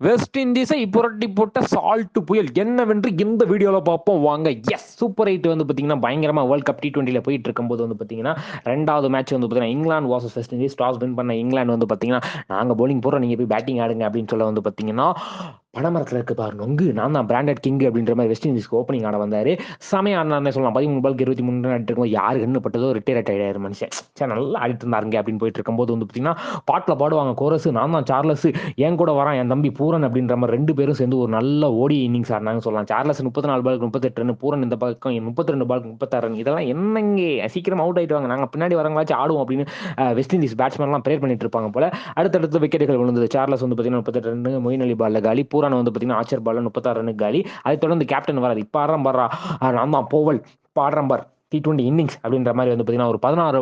West இண்டீஸை புரட்டி போட்ட salt புயல் என்னவென்று இந்த வீடியோவில் பார்ப்போம். வாங்க எஸ் சூப்பர் எயிட் வந்து பார்த்தீங்கன்னா பயங்கரமாக வேர்ல்ட் கப் டி டுவெண்ட்டியில் போயிட்டு இருக்கும்போது வந்து பார்த்தீங்கன்னா ரெண்டாவது மேட்ச் வந்து பார்த்தீங்கன்னா England versus West Indies toss win பண்ண இங்கிலாந்து வந்து பார்த்தீங்கன்னா நாங்கள் போலிங் போடுறோம் நீங்கள் போய் பேட்டிங் ஆடுங்க அப்படின்னு சொல்ல வந்து பார்த்தீங்கன்னா பணமரத்தில் இருக்கு பாரு நொங்கு. நான் தான் பிராண்டட் கிங் அப்படின்ற மாதிரி வெஸ்ட் இண்டீஸ்க்கு ஓப்பனிங் ஆட வந்தார். சமயம் ஆடினார்னே சொல்லலாம். பதிமூணு பாலுக்கு இருபத்தி மூணு ரன் ஆடிட்டு இருக்கும்போது யாரு கண்ணு பட்டதோ ரிட்டையர் ஆகிடாரு மனுஷன். சரி நல்லா ஆடிட்டு இருந்தாருங்க அப்படின்னு போயிட்டு இருக்கும்போது வந்து பார்த்தீங்கன்னா பாட்டில் பாடுவாங்க கோரஸ் நான் தான் சார்லஸ் என் கூட வரான் என் தம்பி பூரன் அப்படின்ற மாதிரி ரெண்டு பேரும் சேர்ந்து ஒரு நல்ல ஓடி இன்னிங்ஸ் ஆடினாங்க சொல்லலாம். சார்லஸ் முப்பத்தி நாலு பாலுக்கு முப்பத்தெட்டு ரன் பூரன் இந்த பக்கம் முப்பத்தி ரெண்டு பாலுக்கு முப்பத்தாறு ரன் இதெல்லாம் என்னங்க? சீக்கிரம் அவுட் ஆயிட்டு வாங்க நாங்கள் பின்னாடி வரவங்களாச்சும் ஆடுவோம் அப்படின்னு வெஸ்ட் இண்டீஸ் பேட்ஸ்மேன்லாம் ப்ரேயர் பண்ணிட்டு இருப்பாங்க போல. அடுத்தடுத்து விக்கெட்டுகள் விழுந்தது. சார்லஸ் வந்து பார்த்தீங்கன்னா முப்பத்தெட்டு ரன் மொயின் அலி பாலில் காலி. பூரான் வந்து பார்த்தீங்கன்னா ஆச்சர் பால்ல முப்பத்தாறு ரன் காலி. அதை தொடர்ந்து கேப்டன் வராது. இப்போ ஆடுறான் பாடுறா. நான் தான் போவல். பாடுறம்பார் டி டுவெண்ட்டி இன்னிங்ஸ் அப்படின்ற மாதிரி வந்து பார்த்தீங்கன்னா ஒரு பதினாறு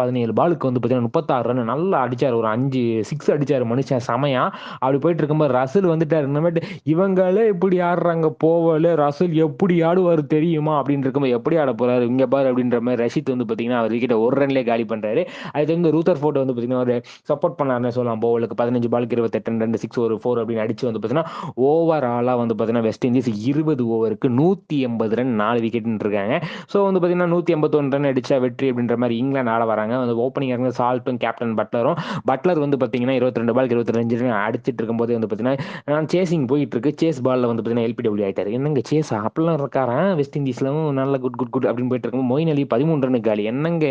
பதினேழு பாலுக்கு வந்து பார்த்தீங்கன்னா முப்பத்தாறு ரன் நல்லா அடிச்சார். ஒரு அஞ்சு சிக்ஸ் அடிச்சார் மனுஷன் செமையா. அப்படி போயிட்டு இருக்கும்போது ரசில் வந்துட்டார். இனிமேட்டு இவங்களே இப்படி ஆடுறாங்க போவல ரசில் எப்படி ஆடுவார் தெரியுமா? அப்படின்னு இருக்கும்போது எப்படி ஆட போறாரு? இங்க பாரு அப்படின்ற மாதிரி ரஷித் வந்து பார்த்தீங்கன்னா அவர் கிட்ட ஒரு ரன்லேயே காலி பண்றாரு. அது வந்து ரூத்தர் ஃபோட்டோ வந்து பார்த்தீங்கன்னா ஒரு சப்போர்ட் பண்ணாருன்னு சொல்லலாம். போவலுக்கு பதினஞ்சு பாலுக்கு இருபத்தெட்டு ரெண்டு சிக்ஸ் ஒரு ஃபோர் அப்படின்னு அடிச்சு வந்து பார்த்தீங்கன்னா ஓவர் ஆலாக வந்து பார்த்தீங்கன்னா வெஸ்ட் இண்டீஸ் இருபது ஓவருக்கு நூற்றி எண்பது ரன் நாலு விக்கெட்னு இருக்காங்க. ஸோ வந்து பார்த்தீங்கன்னா நூற்றி எண்பத்தொன்று ரன் அடிச்சா வெற்றி அப்படின்ற மாதிரி இங்கிலாந்து ஆட வராங்க. வந்து ஓப்பனிங் இறங்க சால்ட்டும் கேப்டன் பட்லரும். பட்லர் வந்து பார்த்தீங்கன்னா இருபத்தி ரெண்டு பாலுக்கு இருபத்தி ரெண்டு ரன் அடிச்சிட்டு இருக்கும்போது வந்து பார்த்தீங்கன்னா நான் சேசிங் போயிட்டு இருக்கு சேஸ் பாலில் வந்து பார்த்தீங்கன்னா எல்பிடபிள்யூ ஆயிட்டாரு. என்னங்க சேஸ் அப்படிலாம் இருக்காரன் வெஸ்ட் இண்டீஸ்லவும் நல்ல குட் குட் குட் அப்படின்னு போயிட்டு இருக்கும் மொயின் அலி பதிமூன்று ரன் காலி. என்னங்க?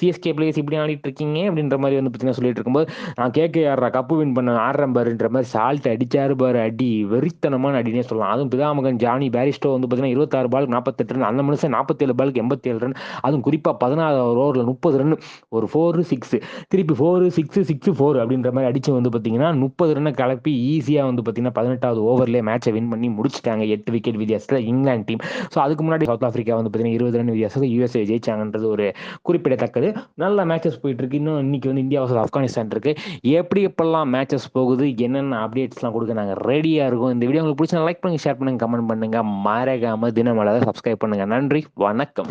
சிஎஸ்கே பிளேயர்ஸ் இப்படி ஆடிட்டு இருக்கீங்க? அப்படின்ற மாதிரி வந்து பார்த்தீங்கன்னா சொல்லிட்டு இருக்கும்போது நான் கேட்க யாரா கப்பு வின் பண்ண ஆடுறேன் பாருன்ற மாதிரி சால்ட் அடிச்சாரு பாரு அடி. வெறித்தனமான அடினே சொல்லலாம். அதுவும் பிதாமகன் ஜானி பேரிஸ்டோ வந்து பார்த்தீங்கன்னா இருபத்தாறு பால் நாற்பத்தெட்டு அந்த மனுஷன் நாற்பத்தேழு பாலுக்கு எண்பத்தேழு ரன் அதுவும் குறிப்பாக பதினாறு ஓவரில் முப்பது ரன் ஒரு ஃபோரு சிக்ஸ் திருப்பி ஃபோரு சிக்ஸ் சிக்ஸ் ஃபோர் அப்படின்ற மாதிரி அடிச்சு வந்து பார்த்தீங்கன்னா முப்பது ரன்னை கலப்பி ஈஸியாக வந்து பார்த்தீங்கன்னா பதினெட்டாவது ஓவர்லேயே மேட்சை வின் பண்ணி முடிச்சிட்டாங்க. எட்டு விக்கெட் வித்தியாசத்தில் இங்கிலாந்து டீம் ஸோ அதுக்கு முன்னாடி சவுத் ஆஃப்ரிக்கா வந்து பார்த்தீங்கன்னா இருபது ரன் வித்தியாசத்தில் யூஎஸ்ஏ ஜெயிச்சாங்கன்றது ஒரு குறிப்பிடத்தக்கது. நல்ல மேட்சஸ் போயிட்டு இருக்கு இன்னும் இன்னைக்கு வந்து இந்தியா வர்சஸ் ஆப்கானிஸ்தான் இருக்கு. எப்படி எப்பெல்லாம் மேட்சஸ் போகுது என்னென்ன அப்டேட்ஸ்லாம் கொடுக்க நாங்கள் ரெடியாக இருக்கோம். இந்த வீடியோ உங்களுக்கு பிடிச்சா லைக் பண்ணுங்க ஷேர் பண்ணுங்க கமெண்ட் பண்ணுங்க. மறக்காம தினமலரை சப்ஸ்கிரைப் பண்ணுங்க. நன்றி வணக்கம்.